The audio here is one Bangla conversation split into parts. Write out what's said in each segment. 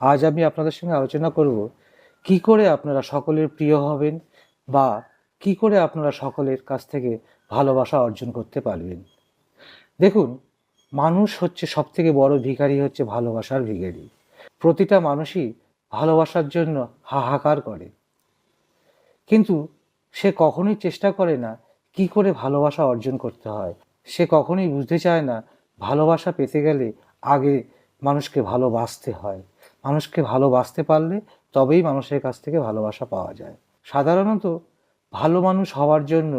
আজ আমি আপনাদের সঙ্গে আলোচনা করব কি করে আপনারা সকলের প্রিয় হবেন বা কি করে আপনারা সকলের কাছ থেকে ভালোবাসা অর্জন করতে পারবেন। দেখুন, মানুষ হচ্ছে সব থেকে বড় ভিখারি হচ্ছে ভালোবাসার ভিখারি। প্রতিটা মানুষই ভালোবাসার জন্য হাহাকার করে। কিন্তু সে কখনোই চেষ্টা করে না কি করে ভালোবাসা অর্জন করতে হয়। সে কখনোই বুঝতে চায় না ভালোবাসা পেতে গেলে আগে মানুষকে ভালোবাসতে হয়। মানুষকে ভালোবাসতে পারলে তবেই মানুষের কাছ থেকে ভালোবাসা পাওয়া যায়। সাধারণত ভালো মানুষ হওয়ার জন্য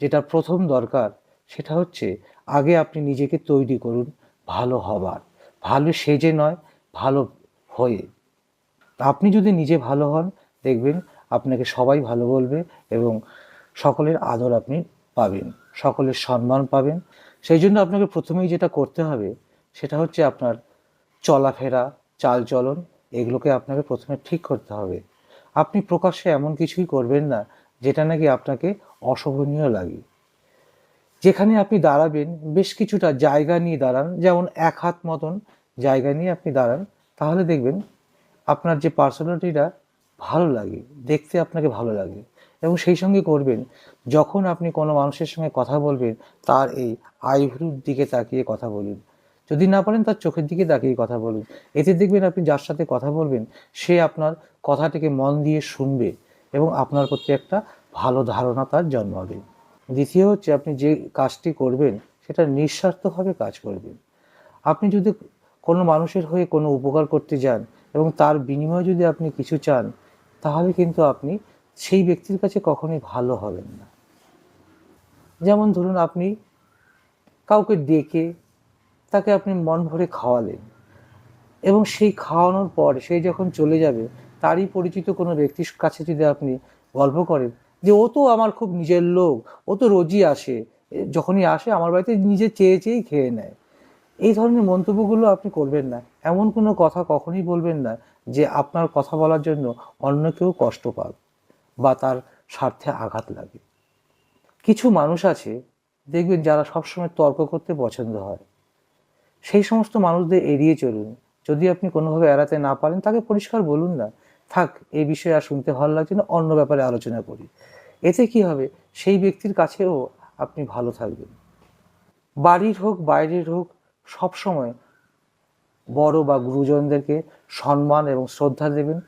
যেটা প্রথম দরকার সেটা হচ্ছে আগে আপনি নিজেকে তৈরি করুন ভালো হবার। ভালো সেজে নয়, ভালো হয়ে। আপনি যদি নিজে ভালো হন, দেখবেন আপনাকে সবাই ভালো বলবে এবং সকলের আদর আপনি পাবেন, সকলের সম্মান পাবেন। সেই জন্য আপনাকে প্রথমেই যেটা করতে হবে সেটা হচ্ছে আপনার চলাফেরা চালচলন, এগুলোকে আপনাকে প্রথমে ঠিক করতে হবে। আপনি প্রকাশ্যে এমন কিছুই করবেন না, যেটা নাকি আপনাকে অশোভনীয় লাগে। যেখানে আপনি দাঁড়াবেন, বেশ কিছুটা জায়গা নিয়ে দাঁড়ান, যেমন এক হাত মতন জায়গা নিয়ে আপনি দাঁড়ান, তাহলে দেখবেন আপনার যে পার্সোনালিটিটা ভালো লাগে, দেখতে আপনাকে ভালো লাগে। এবং সেই সঙ্গে করবেন, যখন আপনি কোনো মানুষের সঙ্গে কথা বলবেন, তার এই আইভ্রুর দিকে তাকিয়ে কথা বলুন। যদি না পারেন, তার চোখের দিকে তাকিয়ে কথা বলুন। এতে দেখবেন আপনি যার সাথে কথা বলবেন, সে আপনার কথাটিকে মন দিয়ে শুনবে এবং আপনার প্রতি একটা ভালো ধারণা তার জন্মাবে দ্বিতীয় হচ্ছে, আপনি যে কাজটি করবেন, সেটা নিঃস্বার্থভাবে কাজ করবেন। আপনি যদি কোনো মানুষের হয়ে কোনো উপকার করতে যান এবং তার বিনিময়ে যদি আপনি কিছু চান, তাহলে কিন্তু আপনি সেই ব্যক্তির কাছে কখনোই ভালো হবেন না। যেমন ধরুন, আপনি কাউকে ডেকে তাকে আপনি মন ভরে খাওয়ালেন। এবং সেই খাওয়ানোর পর সে যখন চলে যাবে, তারই পরিচিত কোনো ব্যক্তির কাছে যদি আপনি গল্প করেন যে, ও তো আমার খুব নিজের লোক, ও তো রোজই আসে যখনই আসে আমার বাড়িতে নিজে চেয়ে চেয়েই খেয়ে নেয়। এই ধরনের মন্তব্যগুলো আপনি করবেন না। এমন কোনো কথা কখনোই বলবেন না যে, আপনার কথা বলার জন্য অন্য কেউ কষ্ট পাক বা তার স্বার্থে আঘাত লাগে। কিছু মানুষ আছে, দেখবেন যারা সবসময় তর্ক করতে পছন্দ হয়। সেই সমস্ত মানুষদের এড়িয়ে চলুন। যদি আপনি কোনোভাবে এড়াতে না পারেন, তাকে পরিষ্কার বলুন না। থাক, এই বিষয়ে আর শুনতে ভালো লাগছে না, অন্য ব্যাপারে আলোচনা করি। এতে কি হবে? সেই ব্যক্তির কাছেও আপনি ভালো থাকবেন। বাড়ির হোক, বাইরের হোক, সবসময় বড় বা গুরুজনদেরকে সম্মান এবং শ্রদ্ধা দেবেন।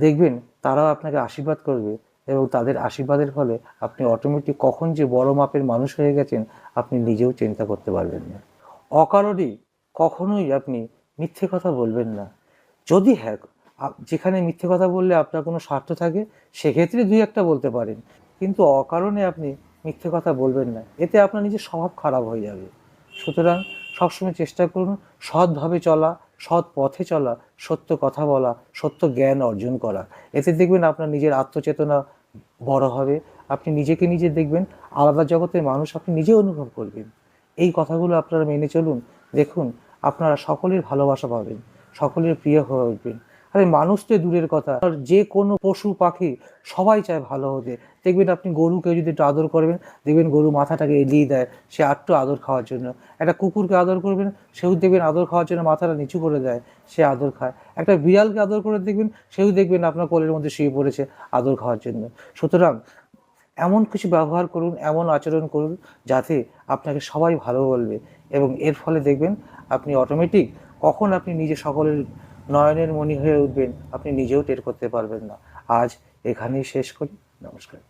দেখবেন তারাও আপনাকে আশীর্বাদ করবে এবং তাদের আশীর্বাদের ফলে আপনি অটোমেটিক কখন যে বড় মাপের মানুষ হয়ে গেছেন, আপনি নিজেও চিন্তা করতে পারবেন না। অকারণে কখনোই আপনি মিথ্যে কথা বলবেন না। যদি হ্যাঁ যেখানে মিথ্যে কথা বললে আপনার কোনো স্বার্থ থাকে, সেক্ষেত্রে দুই একটা বলতে পারেন। কিন্তু অকারণে আপনি মিথ্যে কথা বলবেন না। এতে আপনার নিজের স্বভাব খারাপ হয়ে যাবে। সুতরাং সবসময় চেষ্টা করুন সৎভাবে চলা, সৎ পথে চলা, সত্য কথা বলা, সত্য জ্ঞান অর্জন করা। এতে দেখবেন আপনার নিজের আত্মচেতনা বড় হবে। আপনি নিজেকে নিজে দেখবেন, আলাদা জগতের মানুষ আপনি নিজে অনুভব করবেন। এই কথাগুলো আপনারা মেনে চলুন। দেখুন, আপনারা সকলের ভালোবাসা পাবেন, সকলের প্রিয় হয়ে উঠবেন। আরে, মানুষ তো দূরের কথা। যে কোনো পশু, পাখি সবাই চায় ভালো হতে। দেখবেন আপনি গরুকে যদি একটু আদর করবেন, দেখবেন গরু মাথাটাকে এলিয়ে দেয়, সে আটটু আদর খাওয়ার জন্য। একটা কুকুরকে আদর করবেন, সেও দেখবেন আদর খাওয়ার জন্য মাথাটা নিচু করে দেয়, সে আদর খায়। একটা বিড়ালকে আদর করে দেখবেন, সেও দেখবেন আপনার কোলের মধ্যে শুয়ে পড়েছে, আদর খাওয়ার জন্য। সুতরাং এমন কিছু ব্যবহার করুন, এমন আচরণ করুন যাতে আপনাকে সবাই ভালো বলবে। এবং এর ফলে দেখবেন আপনি অটোমেটিক কখন আপনি নিজে সকলের নয়নের মণি হয়ে উঠবেন, আপনি নিজেও টের করতে পারবেন না। আজ এখানেই শেষ করি। নমস্কার।